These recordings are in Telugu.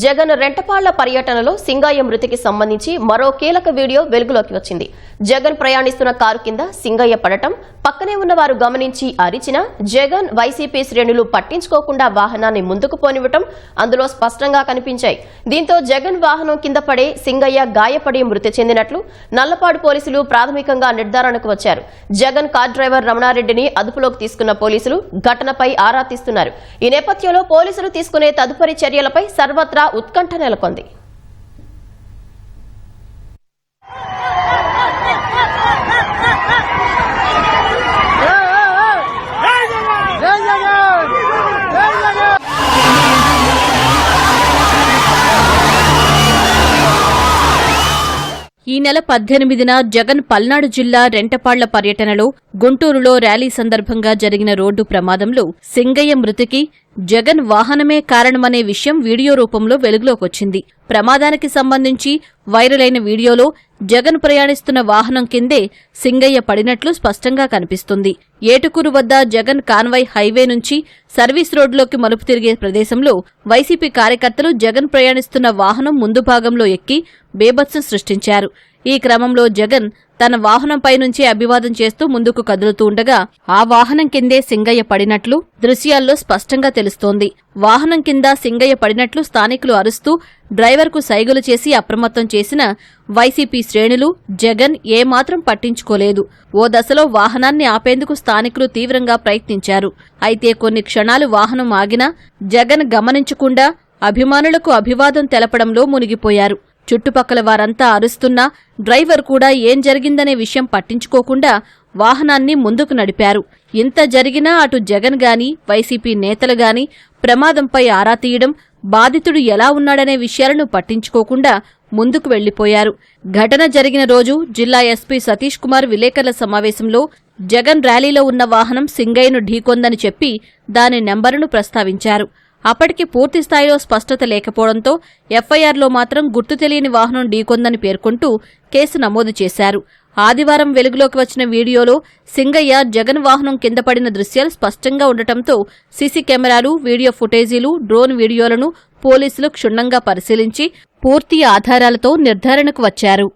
జగన్ రెంటపాళ్ళ పర్యటనలో సింగయ్య మృతికి సంబంధించి మరో కీలక వీడియో వెలుగులోకి వచ్చింది. జగన్ ప్రయాణిస్తున్న కారు కింద సింగయ్య పడటం పక్కనే ఉన్నవారు గమనించి అరిచిన జగన్ వైసీపీ శ్రేణులు పట్టించుకోకుండా వాహనాన్ని ముందుకు పోనివ్వటం అందులో స్పష్టంగా కనిపించాయి. దీంతో జగన్ వాహనం కింద పడే సింగయ్య గాయపడి మృతి చెందినట్లు నల్లపాడు పోలీసులు ప్రాథమికంగా నిర్ధారణకు వచ్చారు. జగన్ కార్ డ్రైవర్ రమణారెడ్డిని అదుపులోకి తీసుకున్న పోలీసులు ఘటనపై ఆరా తీస్తున్నారు. ఈ నేపథ్యంలో పోలీసులు తీసుకునే తదుపరి చర్యలపై సర్వత్రా ఉత్కంఠ నెలకొంది. ఈ నెల పద్దెనిమిదిన జగన్ పల్నాడు జిల్లా రెంటపాళ్ళ పర్యటనలో గుంటూరులో ర్యాలీ సందర్భంగా జరిగిన రోడ్డు ప్రమాదంలో సింగయ్య మృతికి జగన్ వాహనమే కారణమనే విషయం వీడియో రూపంలో వెలుగులోకొచ్చింది. ప్రమాదానికి సంబంధించి వైరల్ అయిన వీడియోలో జగన్ ప్రయాణిస్తున్న వాహనం కిందే సింగయ్య పడినట్లు స్పష్టంగా కనిపిస్తుంది. ఏటుకూరు వద్ద జగన్ కాన్వాయ్ హైవే నుంచి సర్వీస్ రోడ్లోకి మలుపు తిరిగే ప్రదేశంలో వైసీపీ కార్యకర్తలు జగన్ ప్రయాణిస్తున్న వాహనం ముందు భాగంలో ఎక్కి బేభత్సం సృష్టించారు. ఈ క్రమంలో జగన్ తన వాహనంపై నుంచి అభివాదం చేస్తూ ముందుకు కదులుతూ ఉండగా ఆ వాహనం కిందే సింగయ్య పడినట్లు దృశ్యాల్లో స్పష్టంగా తెలుస్తోంది. వాహనం కింద సింగయ్య పడినట్లు స్థానికులు అరుస్తూ డ్రైవర్కు సైగులు చేసి అప్రమత్తం చేసిన వైసీపీ శ్రేణులు జగన్ ఏమాత్రం పట్టించుకోలేదు. ఓ దశలో వాహనాన్ని ఆపేందుకు స్థానికులు తీవ్రంగా ప్రయత్నించారు. అయితే కొన్ని క్షణాలు వాహనం ఆగినా జగన్ గమనించకుండా అభిమానులకు అభివాదం తెలపడంలో మునిగిపోయారు. చుట్టుపక్కల వారంతా అరుస్తున్నా డ్రైవర్ కూడా ఏం జరిగిందనే విషయం పట్టించుకోకుండా వాహనాన్ని ముందుకు నడిపారు. ఇంత జరిగినా అటు జగన్ గాని వైసీపీ నేతలు గాని ప్రమాదంపై ఆరా తీయడం బాధితుడు ఎలా ఉన్నాడనే విషయాలను పట్టించుకోకుండా ముందుకు వెళ్ళిపోయారు ఘటన జరిగిన రోజు జిల్లా ఎస్పీ సతీష్ కుమార్ విలేకరుల సమావేశంలో జగన్ ర్యాలీలో ఉన్న వాహనం సింగయ్యను ఢీకొందని చెప్పి దాని నెంబరును ప్రస్తావించారు. అప్పటికి పూర్తి స్థాయిలో స్పష్టత లేకపోవడంతో ఎఫ్ఐఆర్లో మాత్రం గుర్తు తెలియని వాహనం ఢీకొందని పేర్కొంటూ కేసు నమోదు చేశారు. ఆదివారం వెలుగులోకి వచ్చిన వీడియోలో సింగయ్య జగన్ వాహనం కింద పడిన దృశ్యాలు స్పష్టంగా ఉండటంతో సీసీ కెమెరాలు వీడియో ఫుటేజీలు డ్రోన్ వీడియోలను పోలీసులు క్షుణ్ణంగా పరిశీలించి పూర్తి ఆధారాలతో నిర్ధారణకు వచ్చారు.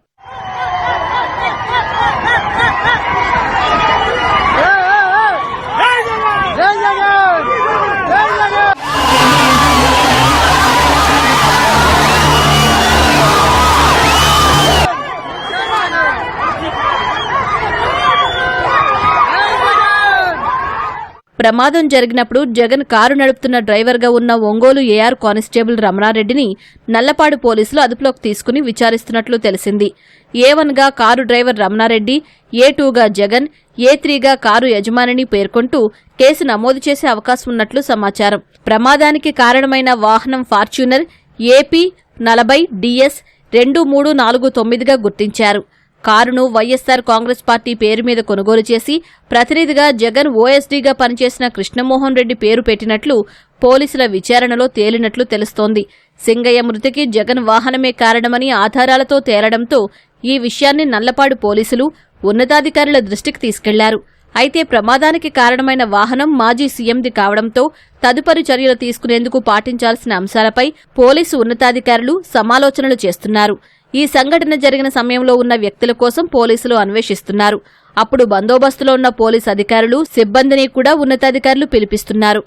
ప్రమాదం జరిగినప్పుడు జగన్ కారు నడుపుతున్న డ్రైవర్గా ఉన్న ఒంగోలు ఏఆర్ కానిస్టేబుల్ రమణారెడ్డిని నల్లపాడు పోలీసులు అదుపులోకి తీసుకుని విచారిస్తున్నట్లు తెలిసింది. ఏ వన్గా కారు డ్రైవర్ రమణారెడ్డి ఏ టూగా జగన్ ఏ త్రీగా కారు యజమానిని పేర్కొంటూ కేసు నమోదు చేసే అవకాశం ఉన్నట్లు సమాచారం. ప్రమాదానికి కారణమైన వాహనం ఫార్చ్యూనర్ ఏపీ నలభై డిఎస్ రెండు మూడు నాలుగు తొమ్మిదిగా గుర్తించారు. కారును వైఎస్సార్ కాంగ్రెస్ పార్టీ పేరు మీద కొనుగోలు చేసి ప్రతినిధిగా జగన్ ఓఎస్డీగా పనిచేసిన కృష్ణమోహన్ రెడ్డి పేరు పెట్టినట్లు పోలీసుల విచారణలో తేలినట్లు తెలుస్తోంది. సింగయ్య మృతికి జగన్ వాహనమే కారణమని ఆధారాలతో తేలడంతో ఈ విషయాన్ని నల్లపాడు పోలీసులు ఉన్నతాధికారుల దృష్టికి తీసుకెళ్ళారు. అయితే ప్రమాదానికి కారణమైన వాహనం మాజీ సీఎంది కావడంతో తదుపరి చర్యలు తీసుకునేందుకు పాటించాల్సిన అంశాలపై పోలీసు ఉన్నతాధికారులు సమాలోచనలు చేస్తున్నారు. ఈ సంఘటన జరిగిన సమయంలో ఉన్న వ్యక్తుల కోసం పోలీసులు అన్వేషిస్తున్నారు. అప్పుడు బందోబస్తులో ఉన్న పోలీసు అధికారులు సిబ్బందిని కూడా ఉన్నతాధికారులు పిలిపిస్తున్నారు.